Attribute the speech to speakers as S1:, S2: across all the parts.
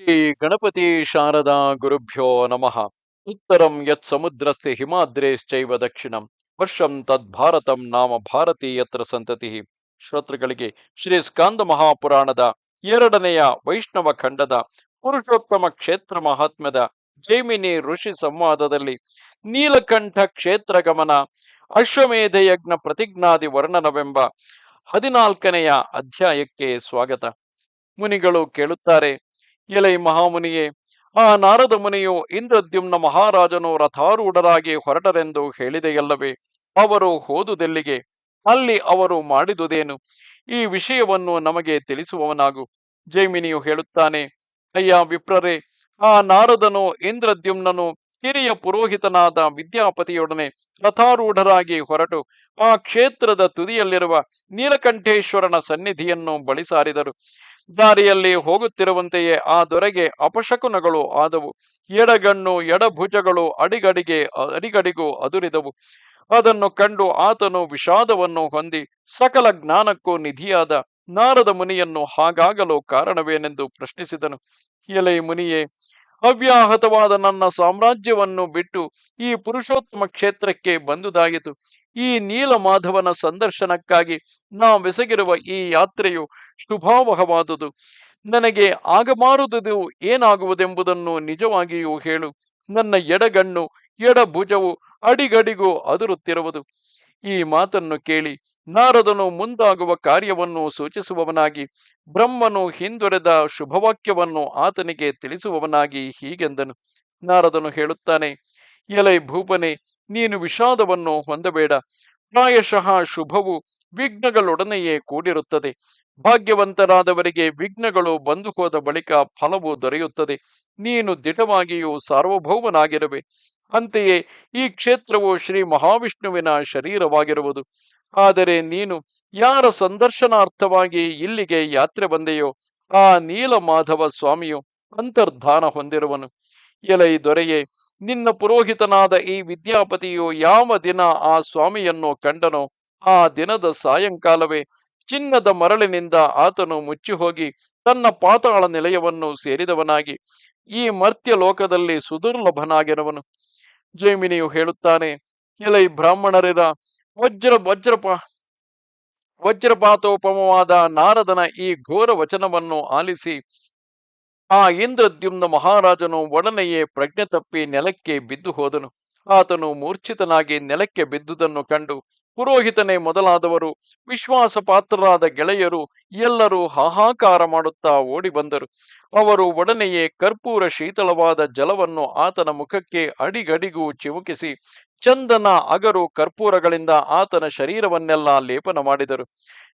S1: ಶ್ರೀ ಗಣಪತಿ ಶಾರದಾ ಗುರುಭ್ಯೋ ನಮಃ. ಉತ್ತರಂ ಯತ್ ಸಮುದ್ರಸ್ಯ ಹಿಮಾದ್ರೇಶ್ಚೈವ ದಕ್ಷಿಣಂ. ವರ್ಷಂ ತದ್ ಭಾರತಂ ನಾಮ ಭಾರತಿ ಯತ್ರ ಸಂತತಿ. ಶ್ರೋತೃಗಳಿಗೆ ಶ್ರೀ ಸ್ಕಾಂದ ಮಹಾಪುರಾಣದ ಎರಡನೆಯ ವೈಷ್ಣವ ಖಂಡದ ಪುರುಷೋತ್ತಮ ಕ್ಷೇತ್ರ ಮಹಾತ್ಮ್ಯದ ಜೈಮಿನಿ ಋಷಿ ಸಂವಾದದಲ್ಲಿ ನೀಲಕಂಠ ಕ್ಷೇತ್ರ ಗಮನ, ಅಶ್ವಮೇಧ ಯಜ್ಞ ಪ್ರತಿಜ್ಞಾದಿ ವರ್ಣನವೆಂಬ ಹದಿನಾಲ್ಕನೆಯ ಅಧ್ಯಾಯಕ್ಕೆ ಸ್ವಾಗತ. ಮುನಿಗಳು ಕೇಳುತ್ತಾರೆ ಎಲೈ ಮಹಾಮುನಿಯೇ, ಆ ನಾರದ ಮುನಿಯು ಇಂದ್ರದ್ಯುಮ್ನ ಮಹಾರಾಜನು ರಥಾರೂಢರಾಗಿ ಹೊರಟರೆಂದು ಹೇಳಿದೆಯಲ್ಲವೇ, ಅವರು ಹೋದುದೆಲ್ಲಿಗೆ? ಅಲ್ಲಿ ಅವರು ಮಾಡಿದುದೇನು? ಈ ವಿಷಯವನ್ನು ನಮಗೆ ತಿಳಿಸುವವನಾಗು. ಜೈಮಿನಿಯು ಹೇಳುತ್ತಾನೆ, ಅಯ್ಯ ವಿಪ್ರರೇ, ಆ ನಾರದನು ಇಂದ್ರದ್ಯುಮ್ನನು ಹಿರಿಯ ಪುರೋಹಿತನಾದ ವಿದ್ಯಾಪತಿಯೊಡನೆ ರಥಾರೂಢರಾಗಿ ಹೊರಟು ಆ ಕ್ಷೇತ್ರದ ತುದಿಯಲ್ಲಿರುವ ನೀಲಕಂಠೇಶ್ವರನ ಸನ್ನಿಧಿಯನ್ನು ಬಳಿ ಸಾರಿದರು ದಾರಿಯಲ್ಲಿ ಹೋಗುತ್ತಿರುವಂತೆಯೇ ಆ ದೊರೆಗೆ ಅಪಶಕುನಗಳು ಆದವು. ಎಡಗಣ್ಣು, ಎಡಭುಜಗಳು ಅಡಿಗಡಿಗೆ, ಅಡಿಗಡಿಗೂ ಅದುರಿದವು. ಅದನ್ನು ಕಂಡು ಆತನು ವಿಷಾದವನ್ನು ಹೊಂದಿ ಸಕಲ ಜ್ಞಾನಕ್ಕೂ ನಿಧಿಯಾದ ನಾರದ ಮುನಿಯನ್ನು ಹಾಗಾಗಲು ಕಾರಣವೇನೆಂದು ಪ್ರಶ್ನಿಸಿದನು. ಎಲೆ ಮುನಿಯೇ ಅವ್ಯಾಹತವಾದ ನನ್ನ ಸಾಮ್ರಾಜ್ಯವನ್ನು ಬಿಟ್ಟು ಈ ಪುರುಷೋತ್ತಮ ಕ್ಷೇತ್ರಕ್ಕೆ ಬಂದುದಾಗಿತು ಈ ನೀಲಮಾಧವನ ಸಂದರ್ಶನಕ್ಕಾಗಿ ನಾವೆಸಗಿರುವ ಈ ಯಾತ್ರೆಯು ಶುಭಾವಹವಾದುದು. ನನಗೆ ಆಗಬಾರದುದು ಏನಾಗುವುದೆಂಬುದನ್ನು ನಿಜವಾಗಿಯೂ ಹೇಳು. ನನ್ನ ಎಡಗಣ್ಣು, ಎಡಭುಜವು ಅಡಿಗಡಿಗೂ ಅದುರುತ್ತಿರುವುದು. ಈ ಮಾತನ್ನು ಕೇಳಿ ನಾರದನು ಮುಂದಾಗುವ ಕಾರ್ಯವನ್ನು ಸೂಚಿಸುವವನಾಗಿ, ಬ್ರಹ್ಮನು ಹಿಂದೊರೆದ ಶುಭವಾಕ್ಯವನ್ನು ಆತನಿಗೆ ತಿಳಿಸುವವನಾಗಿ ಹೀಗೆಂದನು. ನಾರದನು ಹೇಳುತ್ತಾನೆ, ಎಲೈ ಭೂಪನೆ, ನೀನು ವಿಷಾದವನ್ನು ಹೊಂದಬೇಡ. ಪ್ರಾಯಶಃ ಶುಭವು ವಿಘ್ನಗಳೊಡನೆಯೇ ಕೂಡಿರುತ್ತದೆ. ಭಾಗ್ಯವಂತರಾದವರಿಗೆ ವಿಘ್ನಗಳು ಬಂದು ಹೋದ ಬಳಿಕ ಫಲವು ದೊರೆಯುತ್ತದೆ. ನೀನು ದಿಟವಾಗಿಯೂ ಸಾರ್ವಭೌಮನಾಗಿರುವೆ. ಅಂತೆಯೇ ಈ ಕ್ಷೇತ್ರವು ಶ್ರೀ ಮಹಾವಿಷ್ಣುವಿನ ಶರೀರವಾಗಿರುವುದು. ಆದರೆ ನೀನು ಯಾರ ಸಂದರ್ಶನಾರ್ಥವಾಗಿ ಇಲ್ಲಿಗೆ ಯಾತ್ರೆ ಬಂದೆಯೋ ಆ ನೀಲ ಮಾಧವ ಸ್ವಾಮಿಯು ಅಂತರ್ಧಾನ ಹೊಂದಿರುವನು. ಎಲೈ ದೊರೆಯೇ, ನಿನ್ನ ಪುರೋಹಿತನಾದ ಈ ವಿದ್ಯಾಪತಿಯು ಯಾವ ದಿನ ಆ ಸ್ವಾಮಿಯನ್ನು ಕಂಡನೋ ಆ ದಿನದ ಸಾಯಂಕಾಲವೇ ಚಿನ್ನದ ಮರಳಿನಿಂದ ಆತನು ಮುಚ್ಚಿ ಹೋಗಿ ತನ್ನ ಪಾತಾಳ ನಿಲಯವನ್ನು ಸೇರಿದವನಾಗಿ ಈ ಮರ್ತ್ಯ ಲೋಕದಲ್ಲಿ ಸುದುರ್ಲಭನಾಗಿರುವನು. ಜೈಮಿನಿಯು ಹೇಳುತ್ತಾನೆ, ಎಲೈ ಬ್ರಾಹ್ಮಣರಿದ ವಜ್ರ ವಜ್ರಪ, ವಜ್ರಪಾತೋಪಮವಾದ ನಾರದನ ಈ ಘೋರ ವಚನವನ್ನು ಆಲಿಸಿ, ಆ ಇಂದ್ರದ್ಯುಮ್ನ ಮಹಾರಾಜನು ಒಡನೆಯೇ ಪ್ರಜ್ಞೆ ತಪ್ಪಿ ನೆಲಕ್ಕೆ ಬಿದ್ದು ಹೋದನು. ಆತನು ಮೂರ್ಛಿತನಾಗಿ ನೆಲಕ್ಕೆ ಬಿದ್ದುದನ್ನು ಕಂಡು ಪುರೋಹಿತನೇ ಮೊದಲಾದವರು ವಿಶ್ವಾಸ ಪಾತ್ರರಾದ ಗೆಳೆಯರು ಎಲ್ಲರೂ ಹಾಹಾಕಾರ ಮಾಡುತ್ತಾ ಓಡಿ ಬಂದರು. ಅವರು ಒಡನೆಯೇ ಕರ್ಪೂರ ಶೀತಲವಾದ ಜಲವನ್ನು ಆತನ ಮುಖಕ್ಕೆ ಅಡಿಗಡಿಗೂ ಚಿಮುಕಿಸಿ ಚಂದನ ಅಗರು ಕರ್ಪೂರಗಳಿಂದ ಆತನ ಶರೀರವನ್ನೆಲ್ಲ ಲೇಪನ ಮಾಡಿದರು.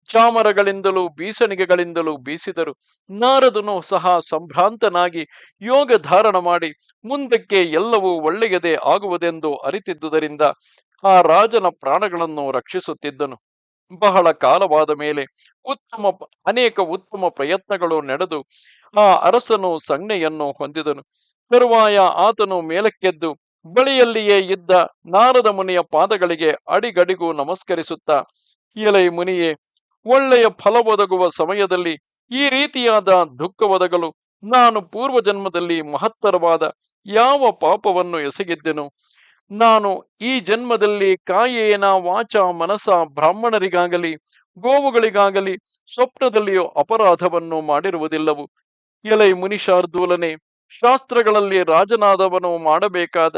S1: ಚಾಮರಗಳಿಂದಲೂ ಬೀಸಣಿಗೆಗಳಿಂದಲೂ ಬೀಸಿದರು. ನಾರದನು ಸಹ ಸಂಭ್ರಾಂತನಾಗಿ ಯೋಗ ಧಾರಣ ಮಾಡಿ ಮುಂದಕ್ಕೆ ಎಲ್ಲವೂ ಒಳ್ಳೆಯದೇ ಆಗುವುದೆಂದು ಅರಿತಿದ್ದುದರಿಂದ ಆ ರಾಜನ ಪ್ರಾಣಗಳನ್ನು ರಕ್ಷಿಸುತ್ತಿದ್ದನು. ಬಹಳ ಕಾಲವಾದ ಮೇಲೆ ಉತ್ತಮ ಅನೇಕ ಉತ್ತಮ ಪ್ರಯತ್ನಗಳು ನಡೆದು ಆ ಅರಸನು ಸಂಜ್ಞೆಯನ್ನು ಹೊಂದಿದನು. ತರುವಾಯ ಆತನು ಮೇಲಕ್ಕೆದ್ದು ಬಳಿಯಲ್ಲಿಯೇ ಇದ್ದ ನಾರದ ಮುನಿಯ ಪಾದಗಳಿಗೆ ಅಡಿಗಡಿಗೂ ನಮಸ್ಕರಿಸುತ್ತ ಎಲೈ ಮುನಿಯೇ, ಒಳ್ಳೆಯ ಫಲ ಒದಗುವ ಸಮಯದಲ್ಲಿ ಈ ರೀತಿಯಾದ ದುಃಖ ಒದಗಲು ನಾನು ಪೂರ್ವ ಜನ್ಮದಲ್ಲಿ ಮಹತ್ತರವಾದ ಯಾವ ಪಾಪವನ್ನು ಎಸಗಿದ್ದೆನು? ನಾನು ಈ ಜನ್ಮದಲ್ಲಿ ಕಾಯೇನ ವಾಚ ಮನಸ ಬ್ರಾಹ್ಮಣರಿಗಾಗಲಿ, ಗೋವುಗಳಿಗಾಗಲಿ, ಸ್ವಪ್ನದಲ್ಲಿಯೂ ಅಪರಾಧವನ್ನು ಮಾಡಿರುವುದಿಲ್ಲವು. ಎಲೈ ಮುನಿಶಾರ್ದೂಲನೆ ಶಾಸ್ತ್ರಗಳಲ್ಲಿ ರಾಜನಾದವನು ಮಾಡಬೇಕಾದ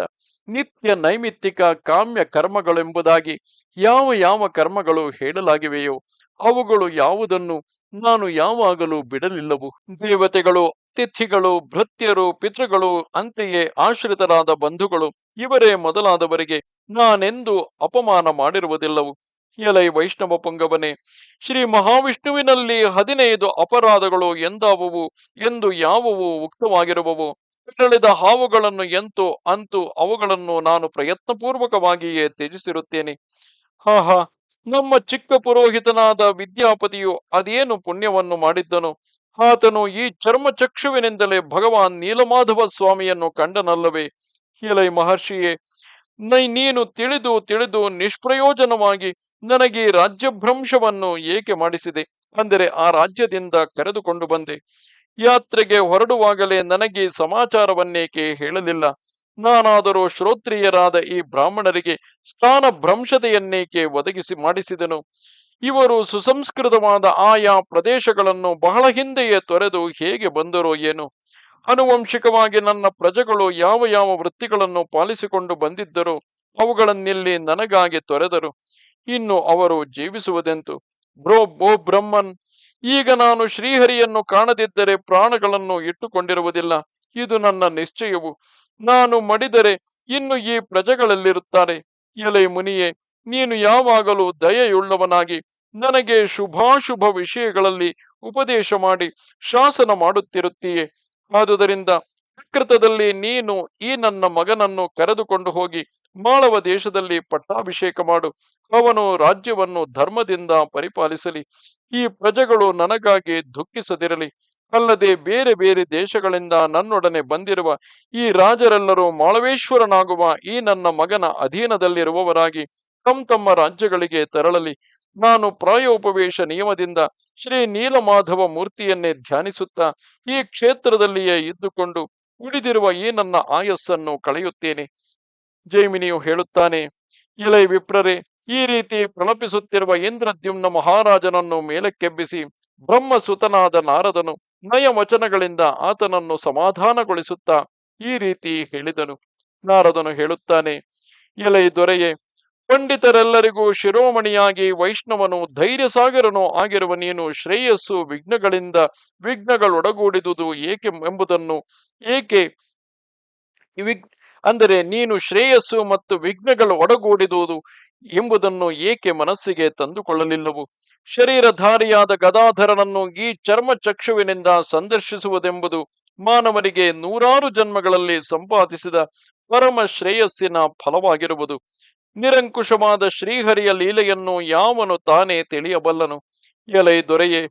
S1: ನಿತ್ಯ ನೈಮಿತ್ತಿಕ ಕಾಮ್ಯ ಕರ್ಮಗಳೆಂಬುದಾಗಿ ಯಾವ ಯಾವ ಕರ್ಮಗಳು ಹೇಳಲಾಗಿವೆಯೋ ಅವುಗಳು ಯಾವುದನ್ನು ನಾನು ಯಾವಾಗಲೂ ಬಿಡಲಿಲ್ಲವು. ದೇವತೆಗಳು ಅತಿಥಿಗಳು ಭೃತ್ಯರು, ಪಿತೃಗಳು, ಅಂತೆಯೇ ಆಶ್ರಿತರಾದ ಬಂಧುಗಳು ಇವರೇ ಮೊದಲಾದವರಿಗೆ ನಾನೆಂದು ಅಪಮಾನ ಮಾಡಿರುವುದಿಲ್ಲವು. ಎಲೈ ವೈಷ್ಣವ ಪುಂಗವನೇ, ಶ್ರೀ ಮಹಾವಿಷ್ಣುವಿನಲ್ಲಿ ಹದಿನೈದು ಅಪರಾಧಗಳು ಎಂದಾವುವು ಎಂದು ಯಾವುವು ಉಕ್ತವಾಗಿರುವವು? ಕೆರಳಿದ ಹಾವುಗಳನ್ನು ಎಂತು ಅಂತು ಅವುಗಳನ್ನು ನಾನು ಪ್ರಯತ್ನಪೂರ್ವಕವಾಗಿಯೇ ತ್ಯಜಿಸಿರುತ್ತೇನೆ. ಹಾ ಹಾ ನಮ್ಮ ಚಿಕ್ಕ ಪುರೋಹಿತನಾದ ವಿದ್ಯಾಪತಿಯು ಅದೇನು ಪುಣ್ಯವನ್ನು ಮಾಡಿದ್ದನು? ಆತನು ಈ ಚರ್ಮ ಚಕ್ಷುವಿನಿಂದಲೇ ಭಗವಾನ್ ನೀಲಮಾಧವ ಸ್ವಾಮಿಯನ್ನು ಕಂಡನಲ್ಲವೇ? ಎಲೈ ಮಹರ್ಷಿಯೇ ನೀನು ತಿಳಿದು ತಿಳಿದು ನಿಷ್ಪ್ರಯೋಜನವಾಗಿ ನನಗೆ ರಾಜ್ಯಭ್ರಂಶವನ್ನು ಏಕೆ ಮಾಡಿಸಿದೆ? ಅಂದರೆ ಆ ರಾಜ್ಯದಿಂದ ಕರೆದುಕೊಂಡು ಬಂದೆ. ಯಾತ್ರೆಗೆ ಹೊರಡುವಾಗಲೇ ನನಗೆ ಸಮಾಚಾರವನ್ನೇಕೆ ಹೇಳಲಿಲ್ಲ? ನಾನಾದರೂ ಶ್ರೋತ್ರಿಯರಾದ ಈ ಬ್ರಾಹ್ಮಣರಿಗೆ ಸ್ಥಾನ ಭ್ರಂಶತೆಯನ್ನೇಕೆ ಒದಗಿಸಿ ಮಾಡಿಸಿದನು? ಇವರು ಸುಸಂಸ್ಕೃತವಾದ ಆಯಾ ಪ್ರದೇಶಗಳನ್ನು ಬಹಳ ಹಿಂದೆಯೇ ತೊರೆದು ಹೇಗೆ ಬಂದರೋ ಏನು? ಅನುವಂಶಿಕವಾಗಿ ನನ್ನ ಪ್ರಜೆಗಳು ಯಾವ ಯಾವ ವೃತ್ತಿಗಳನ್ನು ಪಾಲಿಸಿಕೊಂಡು ಬಂದಿದ್ದರು, ಅವುಗಳನ್ನಿಲ್ಲಿ ನನಗಾಗಿ ತೊರೆದರು. ಇನ್ನು ಅವರು ಜೀವಿಸುವುದೆಂತು? ಬ್ರೋ ಬೋ ಬ್ರಹ್ಮನ್, ಈಗ ನಾನು ಶ್ರೀಹರಿಯನ್ನು ಕಾಣದಿದ್ದರೆ ಪ್ರಾಣಗಳನ್ನು ಇಟ್ಟುಕೊಂಡಿರುವುದಿಲ್ಲ. ಇದು ನನ್ನ ನಿಶ್ಚಯವು. ನಾನು ಮಡಿದರೆ ಇನ್ನು ಈ ಪ್ರಜೆಗಳಲ್ಲಿರುತ್ತಾರೆ. ಎಲೆ ಮುನಿಯೇ, ನೀನು ಯಾವಾಗಲೂ ದಯೆಯುಳ್ಳವನಾಗಿ ನನಗೆ ಶುಭಾಶುಭ ವಿಷಯಗಳಲ್ಲಿ ಉಪದೇಶ ಮಾಡಿ ಶಾಸನ ಮಾಡುತ್ತಿರುತ್ತೀಯೆ. ಆದುದರಿಂದ ಪ್ರಕೃತದಲ್ಲಿ ನೀನು ಈ ನನ್ನ ಮಗನನ್ನು ಕರೆದುಕೊಂಡು ಹೋಗಿ ಮಾಳವ ದೇಶದಲ್ಲಿ ಪಟ್ಟಾಭಿಷೇಕ ಮಾಡು. ಅವನು ರಾಜ್ಯವನ್ನು ಧರ್ಮದಿಂದ ಪರಿಪಾಲಿಸಲಿ. ಈ ಪ್ರಜೆಗಳು ನನಗಾಗಿ ದುಃಖಿಸದಿರಲಿ. ಅಲ್ಲದೆ ಬೇರೆ ಬೇರೆ ದೇಶಗಳಿಂದ ನನ್ನೊಡನೆ ಬಂದಿರುವ ಈ ರಾಜರೆಲ್ಲರೂ ಮಾಳವೇಶ್ವರನಾಗುವ ಈ ನನ್ನ ಮಗನ ಅಧೀನದಲ್ಲಿರುವವರಾಗಿ ತಮ್ಮ ತಮ್ಮ ರಾಜ್ಯಗಳಿಗೆ ತೆರಳಲಿ. ನಾನು ಪ್ರಾಯೋಪವೇಶ ನಿಯಮದಿಂದ ಶ್ರೀ ನೀಲಮಾಧವ ಮೂರ್ತಿಯನ್ನೇ ಧ್ಯಾನಿಸುತ್ತಾ ಈ ಕ್ಷೇತ್ರದಲ್ಲಿಯೇ ಇದ್ದುಕೊಂಡು ಉಳಿದಿರುವ ಈ ನನ್ನ ಆಯಸ್ಸನ್ನು ಕಳೆಯುತ್ತೇನೆ. ಜೈಮಿನಿಯು ಹೇಳುತ್ತಾನೆ ಇಲೈ ವಿಪ್ರರೆ, ಈ ರೀತಿ ಪ್ರಣಪಿಸುತ್ತಿರುವ ಇಂದ್ರದ್ಯುಮ್ನ ಮಹಾರಾಜನನ್ನು ಮೇಲಕ್ಕೆಬ್ಬಿಸಿ ಬ್ರಹ್ಮಸುತನಾದ ನಾರದನು ನಯ ವಚನಗಳಿಂದ ಆತನನ್ನು ಸಮಾಧಾನಗೊಳಿಸುತ್ತಾ ಈ ರೀತಿ ಹೇಳಿದನು. ನಾರದನು ಹೇಳುತ್ತಾನೆ ಇಲೆ ದೊರೆಯೇ ಪಂಡಿತರೆಲ್ಲರಿಗೂ ಶಿರೋಮಣಿಯಾಗಿ ವೈಷ್ಣವನು ಧೈರ್ಯ ಸಾಗರನು ಆಗಿರುವ ನೀನು ಶ್ರೇಯಸ್ಸು ವಿಘ್ನಗಳಿಂದ ವಿಘ್ನಗಳೊಡಗೂಡಿದುದು ಏಕೆ ಎಂಬುದನ್ನು ಏಕೆ ವಿಘ್ ಅಂದರೆ ನೀನು ಶ್ರೇಯಸ್ಸು ಮತ್ತು ವಿಘ್ನಗಳು ಒಡಗೂಡಿದುದು ಎಂಬುದನ್ನು ಏಕೆ ಮನಸ್ಸಿಗೆ ತಂದುಕೊಳ್ಳಲಿಲ್ಲವು? ಶರೀರಧಾರಿಯಾದ ಗದಾಧರನನ್ನು ಈ ಚರ್ಮ ಚಕ್ಷುವಿನಿಂದ ಸಂದರ್ಶಿಸುವುದೆಂಬುದು ಮಾನವನಿಗೆ ನೂರಾರು ಜನ್ಮಗಳಲ್ಲಿ ಸಂಪಾದಿಸಿದ ಪರಮ ಶ್ರೇಯಸ್ಸಿನ ಫಲವಾಗಿರುವುದು. ನಿರಂಕುಶವಾದ ಶ್ರೀಹರಿಯ ಲೀಲೆಯನ್ನು ಯಾವನು ತಾನೇ ತಿಳಿಯಬಲ್ಲನು? ಎಲೆ ದೊರೆಯೇ,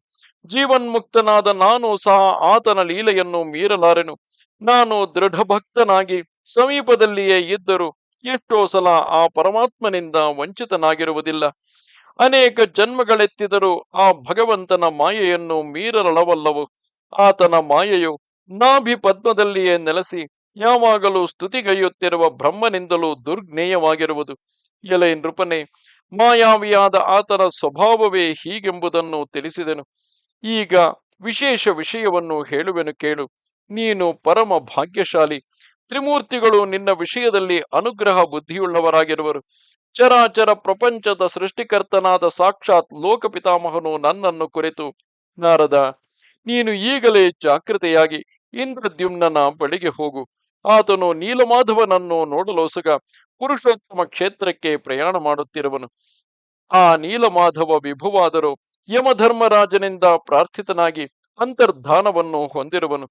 S1: ಜೀವನ್ಮುಕ್ತನಾದ ನಾನು ಸಹ ಆತನ ಲೀಲೆಯನ್ನು ಮೀರಲಾರೆನು. ನಾನು ದೃಢಭಕ್ತನಾಗಿ ಸಮೀಪದಲ್ಲಿಯೇ ಇದ್ದರೂ ಎಷ್ಟೋ ಸಲ ಆ ಪರಮಾತ್ಮನಿಂದ ವಂಚಿತನಾಗಿರುವುದಿಲ್ಲ. ಅನೇಕ ಜನ್ಮಗಳೆತ್ತಿದರೂ ಆ ಭಗವಂತನ ಮಾಯೆಯನ್ನು ಮೀರಲಳವಲ್ಲವು. ಆತನ ಮಾಯೆಯು ನಾಭಿ ಪದ್ಮದಲ್ಲಿಯೇ ನೆಲೆಸಿ ಯಾವಾಗಲೂ ಸ್ತುತಿಗೈಯುತ್ತಿರುವ ಬ್ರಹ್ಮನಿಂದಲೂ ದುರ್ಜ್ಞೇಯವಾಗಿರುವುದು. ಎಲೆ ನೃಪನೆ, ಮಾಯಾವಿಯಾದ ಆತನ ಸ್ವಭಾವವೇ ಹೀಗೆಂಬುದನ್ನು ತಿಳಿಸಿದನು. ಈಗ ವಿಶೇಷ ವಿಷಯವನ್ನು ಹೇಳುವೆನು ಕೇಳು. ನೀನು ಪರಮ ಭಾಗ್ಯಶಾಲಿ. ತ್ರಿಮೂರ್ತಿಗಳು ನಿನ್ನ ವಿಷಯದಲ್ಲಿ ಅನುಗ್ರಹ ಬುದ್ಧಿಯುಳ್ಳವರಾಗಿರುವರು. ಚರಾಚರ ಪ್ರಪಂಚದ ಸೃಷ್ಟಿಕರ್ತನಾದ ಸಾಕ್ಷಾತ್ ಲೋಕಪಿತಾಮಹನು ನನ್ನನ್ನು ಕುರಿತು, ನಾರದ, ನೀನು ಈಗಲೇ ಜಾಗೃತೆಯಾಗಿ ಇಂದ್ರದ್ಯುಮ್ನನ ಬಳಿಗೆ ಹೋಗು. ಆತನು ನೀಲಮಾಧವನನ್ನು ನೋಡಲೋಸಗ ಪುರುಷೋತ್ತಮ ಕ್ಷೇತ್ರಕ್ಕೆ ಪ್ರಯಾಣ ಮಾಡುತ್ತಿರುವನು. ಆ ನೀಲಮಾಧವ ವಿಭುವಾದರೂ ಯಮಧರ್ಮರಾಜನಿಂದ ಪ್ರಾರ್ಥಿತನಾಗಿ ಅಂತರ್ಧಾನವನ್ನು ಹೊಂದಿರುವನು.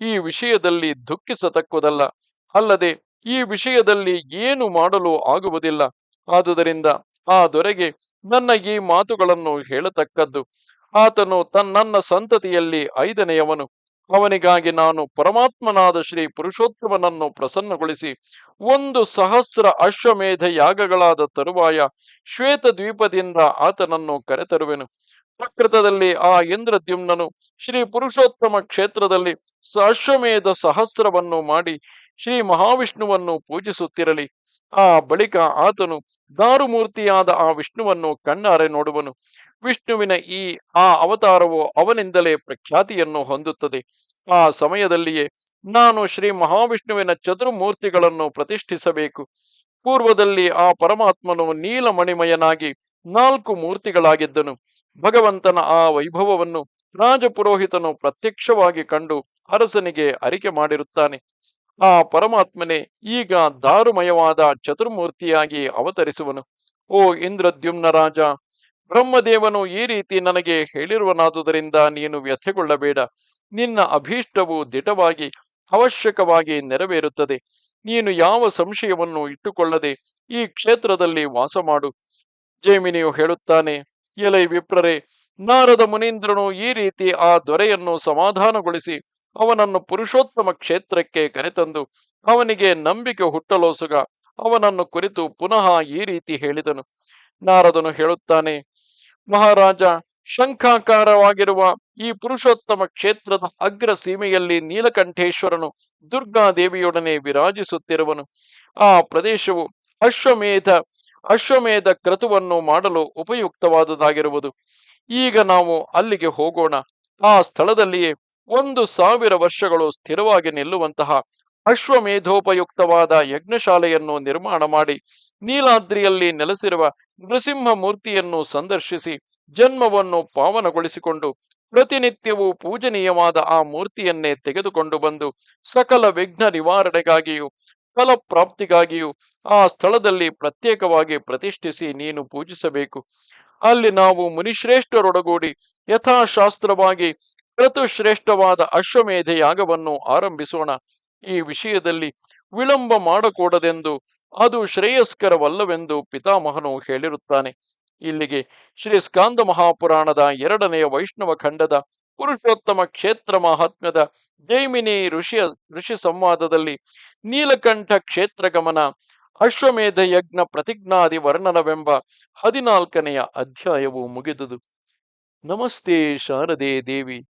S1: ಈ ವಿಷಯದಲ್ಲಿ ದುಃಖಿಸತಕ್ಕುದಲ್ಲ. ಅಲ್ಲದೆ ಈ ವಿಷಯದಲ್ಲಿ ಏನು ಮಾಡಲು ಆಗುವುದಿಲ್ಲ. ಆದುದರಿಂದ ಆ ದೊರೆಗೆ ನನ್ನ ಈ ಮಾತುಗಳನ್ನು ಹೇಳತಕ್ಕದ್ದು. ಆತನು ತನ್ನ ಸಂತತಿಯಲ್ಲಿ ಐದನೆಯವನು. ಅವನಿಗಾಗಿ ನಾನು ಪರಮಾತ್ಮನಾದ ಶ್ರೀ ಪುರುಷೋತ್ತಮನನ್ನು ಪ್ರಸನ್ನಗೊಳಿಸಿ ಒಂದು ಸಹಸ್ರ ಅಶ್ವಮೇಧ ಯಾಗಗಳಾದ ತರುವಾಯ ಶ್ವೇತ ದ್ವೀಪದಿಂದ ಆತನನ್ನು ಕರೆತರುವೆನು. ಪ್ರಕೃತದಲ್ಲಿ ಆ ಇಂದ್ರದ್ಯುಮ್ನನು ಶ್ರೀ ಪುರುಷೋತ್ತಮ ಕ್ಷೇತ್ರದಲ್ಲಿ ಅಶ್ವಮೇಧ ಸಹಸ್ರವನ್ನು ಮಾಡಿ ಶ್ರೀ ಮಹಾವಿಷ್ಣುವನ್ನು ಪೂಜಿಸುತ್ತಿರಲಿ. ಆ ಬಳಿಕ ಆತನು ದಾರುಮೂರ್ತಿಯಾದ ಆ ವಿಷ್ಣುವನ್ನು ಕಣ್ಣಾರೆ ನೋಡುವನು. ವಿಷ್ಣುವಿನ ಈ ಆ ಅವತಾರವು ಅವನಿಂದಲೇ ಪ್ರಖ್ಯಾತಿಯನ್ನು ಹೊಂದುತ್ತದೆ. ಆ ಸಮಯದಲ್ಲಿಯೇ ನಾನು ಶ್ರೀ ಮಹಾವಿಷ್ಣುವಿನ ಚತುರ್ಮೂರ್ತಿಗಳನ್ನು ಪ್ರತಿಷ್ಠಿಸಬೇಕು. ಪೂರ್ವದಲ್ಲಿ ಆ ಪರಮಾತ್ಮನು ನೀಲಮಣಿಮಯನಾಗಿ ನಾಲ್ಕು ಮೂರ್ತಿಗಳಾಗಿದ್ದನು. ಭಗವಂತನ ಆ ವೈಭವವನ್ನು ರಾಜಪುರೋಹಿತನು ಪ್ರತ್ಯಕ್ಷವಾಗಿ ಕಂಡು ಅರಸನಿಗೆ ಅರಿಕೆ ಮಾಡಿರುತ್ತಾನೆ. ಆ ಪರಮಾತ್ಮನೇ ಈಗ ದಾರುಮಯವಾದ ಚತುರ್ಮೂರ್ತಿಯಾಗಿ ಅವತರಿಸುವನು. ಓ ಇಂದ್ರದ್ಯುಮ್ನ ರಾಜ, ಬ್ರಹ್ಮದೇವನು ಈ ರೀತಿ ನನಗೆ ಹೇಳಿರುವನಾದುದರಿಂದ ನೀನು ವ್ಯಥೆಗೊಳ್ಳಬೇಡ. ನಿನ್ನ ಅಭೀಷ್ಟವು ದಿಟವಾಗಿ ಅವಶ್ಯಕವಾಗಿ ನೆರವೇರುತ್ತದೆ. ನೀನು ಯಾವ ಸಂಶಯವನ್ನು ಇಟ್ಟುಕೊಳ್ಳದೆ ಈ ಕ್ಷೇತ್ರದಲ್ಲಿ ವಾಸ ಮಾಡು ಜೈಮಿನಿಯು ಹೇಳುತ್ತಾನೆ, ಎಲೈ ವಿಪ್ರರೆ, ನಾರದ ಮುನೀಂದ್ರನು ಈ ರೀತಿ ಆ ದೊರೆಯನ್ನು ಸಮಾಧಾನಗೊಳಿಸಿ ಅವನನ್ನು ಪುರುಷೋತ್ತಮ ಕ್ಷೇತ್ರಕ್ಕೆ ಕರೆತಂದು ಅವನಿಗೆ ನಂಬಿಕೆ ಹುಟ್ಟಲೋಸುಗ ಅವನನ್ನು ಕುರಿತು ಪುನಃ ಈ ರೀತಿ ಹೇಳಿದನು. ನಾರದನು ಹೇಳುತ್ತಾನೆ, ಮಹಾರಾಜ, ಶಂಖಾಕಾರವಾಗಿರುವ ಈ ಪುರುಷೋತ್ತಮ ಕ್ಷೇತ್ರದ ಅಗ್ರ ಸೀಮೆಯಲ್ಲಿ ನೀಲಕಂಠೇಶ್ವರನು ದುರ್ಗಾದೇವಿಯೊಡನೆ ವಿರಾಜಿಸುತ್ತಿರುವನು. ಆ ಪ್ರದೇಶವು ಅಶ್ವಮೇಧ ಅಶ್ವಮೇಧ ಕ್ರತುವನ್ನು ಮಾಡಲು ಉಪಯುಕ್ತವಾದುದಾಗಿರುವುದು. ಈಗ ನಾವು ಅಲ್ಲಿಗೆ ಹೋಗೋಣ. ಆ ಸ್ಥಳದಲ್ಲಿಯೇ ಒಂದು ಸಾವಿರ ವರ್ಷಗಳು ಸ್ಥಿರವಾಗಿ ನಿಲ್ಲುವಂತಹ ಅಶ್ವಮೇಧೋಪಯುಕ್ತವಾದ ಯಜ್ಞಶಾಲೆಯನ್ನು ನಿರ್ಮಾಣ ಮಾಡಿ ನೀಲಾದ್ರಿಯಲ್ಲಿ ನೆಲೆಸಿರುವ ನೃಸಿಂಹ ಮೂರ್ತಿಯನ್ನು ಸಂದರ್ಶಿಸಿ ಜನ್ಮವನ್ನು ಪಾವನಗೊಳಿಸಿಕೊಂಡು ಪ್ರತಿನಿತ್ಯವೂ ಪೂಜನೀಯವಾದ ಆ ಮೂರ್ತಿಯನ್ನೇ ತೆಗೆದುಕೊಂಡು ಬಂದು ಸಕಲ ವಿಘ್ನ ನಿವಾರಣೆಗಾಗಿಯೂ ಫಲಪ್ರಾಪ್ತಿಗಾಗಿಯೂ ಆ ಸ್ಥಳದಲ್ಲಿ ಪ್ರತ್ಯೇಕವಾಗಿ ಪ್ರತಿಷ್ಠಿಸಿ ನೀನು ಪೂಜಿಸಬೇಕು. ಅಲ್ಲಿ ನಾವು ಮುನಿಶ್ರೇಷ್ಠರೊಡಗೂಡಿ ಯಥಾಶಾಸ್ತ್ರವಾಗಿ ಶ್ರೇಷ್ಠವಾದ ಅಶ್ವಮೇಧ ಯಾಗವನ್ನು ಆರಂಭಿಸೋಣ. ಈ ವಿಷಯದಲ್ಲಿ ವಿಳಂಬ ಮಾಡಕೂಡದೆಂದು, ಅದು ಶ್ರೇಯಸ್ಕರವಲ್ಲವೆಂದು ಪಿತಾಮಹನು ಹೇಳಿರುತ್ತಾನೆ. ಇಲ್ಲಿಗೆ ಶ್ರೀ ಸ್ಕಾಂದ ಮಹಾಪುರಾಣದ ಎರಡನೆಯ ವೈಷ್ಣವ ಖಂಡದ ಪುರುಷೋತ್ತಮ ಕ್ಷೇತ್ರ ಮಹಾತ್ಮ್ಯದ ಜೈಮಿನಿ ಋಷಿಯ ಋಷಿ ಸಂವಾದದಲ್ಲಿ ನೀಲಕಂಠ ಕ್ಷೇತ್ರ ಗಮನ ಅಶ್ವಮೇಧ ಯಜ್ಞ ಪ್ರತಿಜ್ಞಾದಿ ವರ್ಣನವೆಂಬ ಹದಿನಾಲ್ಕನೆಯ ಅಧ್ಯಾಯವು ಮುಗಿದುದು. ನಮಸ್ತೆ ಶಾರದೆ ದೇವಿ.